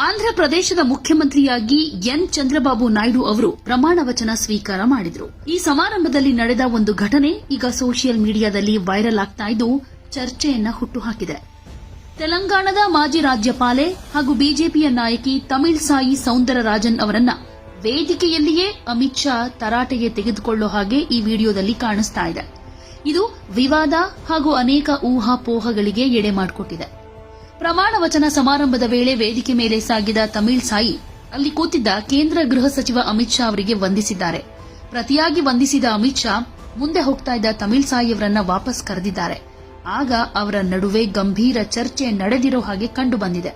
ಆಂಧ್ರ ಪ್ರದೇಶದ ಮುಖ್ಯಮಂತ್ರಿಯಾಗಿ ಎನ್. ಚಂದ್ರಬಾಬು ನಾಯ್ಡು ಅವರು ಪ್ರಮಾಣ ವಚನ ಸ್ವೀಕಾರ ಮಾಡಿದರು. ಈ ಸಮಾರಂಭದಲ್ಲಿ ನಡೆದ ಒಂದು ಘಟನೆ ಈಗ ಸೋಷಿಯಲ್ ಮೀಡಿಯಾದಲ್ಲಿ ವೈರಲ್ ಆಗ್ತಾ ಇದ್ದು ಚರ್ಚೆಯನ್ನ ಹುಟ್ಟುಹಾಕಿದೆ. ತೆಲಂಗಾಣದ ಮಾಜಿ ರಾಜ್ಯಪಾಲೆ ಹಾಗೂ ಬಿಜೆಪಿಯ ನಾಯಕಿ ತಮಿಳ್ ಸಾಯಿ ಸೌಂದರರಾಜನ್ ಅವರನ್ನ ವೇದಿಕೆಯಲ್ಲಿಯೇ ಅಮಿತ್ ಶಾ ತರಾಟೆಗೆ ತೆಗೆದುಕೊಳ್ಳೋ ಹಾಗೆ ಈ ವಿಡಿಯೋದಲ್ಲಿ ಕಾಣಿಸ್ತಾ ಇದೆ. ಇದು ವಿವಾದ ಹಾಗೂ ಅನೇಕ ಊಹಾಪೋಹಗಳಿಗೆ ಎಡೆ ಮಾಡಿಕೊಟ್ಟಿದೆ. ಪ್ರಮಾಣ ವಚನ ಸಮಾರಂಭದ ವೇಳೆ ವೇದಿಕೆ ಮೇಲೆ ಸಾಗಿದ ತಮಿಳ್ ಸಾಯಿ, ಅಲ್ಲಿ ಕೂತಿದ್ದ ಕೇಂದ್ರ ಗೃಹ ಸಚಿವ ಅಮಿತ್ ಶಾ ಅವರಿಗೆ ವಂದಿಸಿದ್ದಾರೆ. ಪ್ರತಿಯಾಗಿ ವಂದಿಸಿದ ಅಮಿತ್ ಶಾ ಮುಂದೆ ಹೋಗ್ತಾ ಇದ್ದ ತಮಿಳ್ ಸಾಯಿಯವರನ್ನ ವಾಪಸ್ ಕರೆದಿದ್ದಾರೆ. ಆಗ ಅವರ ನಡುವೆ ಗಂಭೀರ ಚರ್ಚೆ ನಡೆದಿರೋ ಹಾಗೆ ಕಂಡು ಬಂದಿದೆ.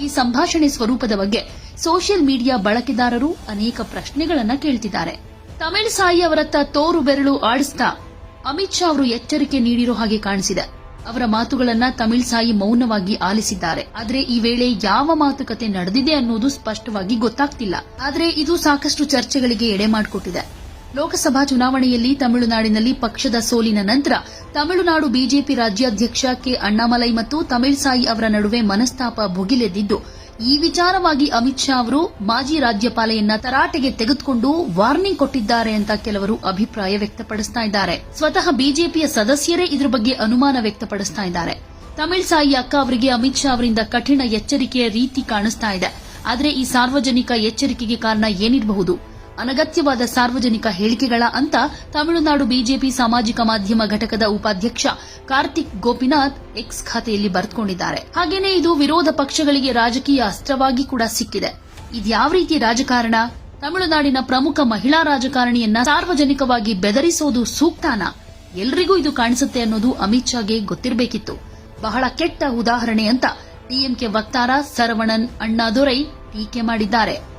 ಈ ಸಂಭಾಷಣೆ ಸ್ವರೂಪದ ಬಗ್ಗೆ ಸೋಷಿಯಲ್ ಮೀಡಿಯಾ ಬಳಕೆದಾರರು ಅನೇಕ ಪ್ರಶ್ನೆಗಳನ್ನ ಕೇಳ್ತಿದ್ದಾರೆ. ತಮಿಳ್ ಸಾಯಿ ಅವರತ್ತ ತೋರು ಬೆರಳು ಆಡಿಸ್ತಾ ಅಮಿತ್ ಶಾ ಅವರು ಎಚ್ಚರಿಕೆ ನೀಡಿರೋ ಹಾಗೆ ಕಾಣಿಸಿದೆ. ಅವರ ಮಾತುಗಳನ್ನ ತಮಿಳ್ ಸಾಯಿ ಮೌನವಾಗಿ ಆಲಿಸಿದ್ದಾರೆ. ಆದರೆ ಈ ವೇಳೆ ಯಾವ ಮಾತುಕತೆ ನಡೆದಿದೆ ಅನ್ನೋದು ಸ್ಪಷ್ಟವಾಗಿ ಗೊತ್ತಾಗ್ತಿಲ್ಲ. ಆದರೆ ಇದು ಸಾಕಷ್ಟು ಚರ್ಚೆಗಳಿಗೆ ಎಡೆ ಮಾಡಿಕೊಟ್ಟಿದೆ. ಲೋಕಸಭಾ ಚುನಾವಣೆಯಲ್ಲಿ ತಮಿಳುನಾಡಿನಲ್ಲಿ ಪಕ್ಷದ ಸೋಲಿನ ನಂತರ ತಮಿಳುನಾಡು ಬಿಜೆಪಿ ರಾಜ್ಯಾಧ್ಯಕ್ಷ ಕೆ ಅಣ್ಣಾಮಲೈ ಮತ್ತು ತಮಿಳ್ ಸಾಯಿ ಅವರ ನಡುವೆ ಮನಸ್ತಾಪ ಭುಗಿಲೆದ್ದಿದ್ದು ಈ ವಿಚಾರವಾಗಿ ಅಮಿತ್ ಶಾ ಅವರು ಮಾಜಿ ರಾಜ್ಯಪಾಲೆಯನ್ನ ತರಾಟೆಗೆ ತೆಗೆದುಕೊಂಡು ವಾರ್ನಿಂಗ್ ಕೊಟ್ಟಿದ್ದಾರೆ ಅಂತ ಕೆಲವರು ಅಭಿಪ್ರಾಯ ವ್ಯಕ್ತಪಡಿಸ್ತಾ ಇದ್ದಾರೆ. ಸ್ವತಃ ಬಿಜೆಪಿಯ ಸದಸ್ಯರೇ ಇದರ ಬಗ್ಗೆ ಅನುಮಾನ ವ್ಯಕ್ತಪಡಿಸ್ತಾ ಇದ್ದಾರೆ. ತಮಿಳ್ ಸಾಯಿ ಅಕ್ಕ ಅವರಿಗೆ ಅಮಿತ್ ಶಾ ಅವರಿಂದ ಕಠಿಣ ಎಚ್ಚರಿಕೆಯ ರೀತಿ ಕಾಣಿಸ್ತಾ ಇದೆ. ಆದರೆ ಈ ಸಾರ್ವಜನಿಕ ಎಚ್ಚರಿಕೆಗೆ ಕಾರಣ ಏನಿರಬಹುದು? ಅನಗತ್ಯವಾದ ಸಾರ್ವಜನಿಕ ಹೇಳಿಕೆಗಳ ಅಂತ ತಮಿಳುನಾಡು ಬಿಜೆಪಿ ಸಾಮಾಜಿಕ ಮಾಧ್ಯಮ ಘಟಕದ ಉಪಾಧ್ಯಕ್ಷ ಕಾರ್ತಿಕ್ ಗೋಪಿನಾಥ್ ಎಕ್ಸ್ ಖಾತೆಯಲ್ಲಿ ಬರೆದುಕೊಂಡಿದ್ದಾರೆ. ಹಾಗೇನೇ ಇದು ವಿರೋಧ ಪಕ್ಷಗಳಿಗೆ ರಾಜಕೀಯ ಅಸ್ತ್ರವಾಗಿ ಕೂಡ ಸಿಕ್ಕಿದೆ. ಇದ್ಯಾವ ರೀತಿ ರಾಜಕಾರಣ? ತಮಿಳುನಾಡಿನ ಪ್ರಮುಖ ಮಹಿಳಾ ರಾಜಕಾರಣಿಯನ್ನ ಸಾರ್ವಜನಿಕವಾಗಿ ಬೆದರಿಸೋದು ಸೂಕ್ತಾನ? ಎಲ್ರಿಗೂ ಇದು ಕಾಣಿಸುತ್ತೆ ಅನ್ನೋದು ಅಮಿತ್ ಶಾಗೆ ಗೊತ್ತಿರಬೇಕಿತ್ತು. ಬಹಳ ಕೆಟ್ಟ ಉದಾಹರಣೆ ಅಂತ ಡಿಎಂಕೆ ವಕ್ತಾರ ಸರವಣನ್ ಅಣ್ಣಾದೊರೈ ಟೀಕೆ ಮಾಡಿದ್ದಾರೆ.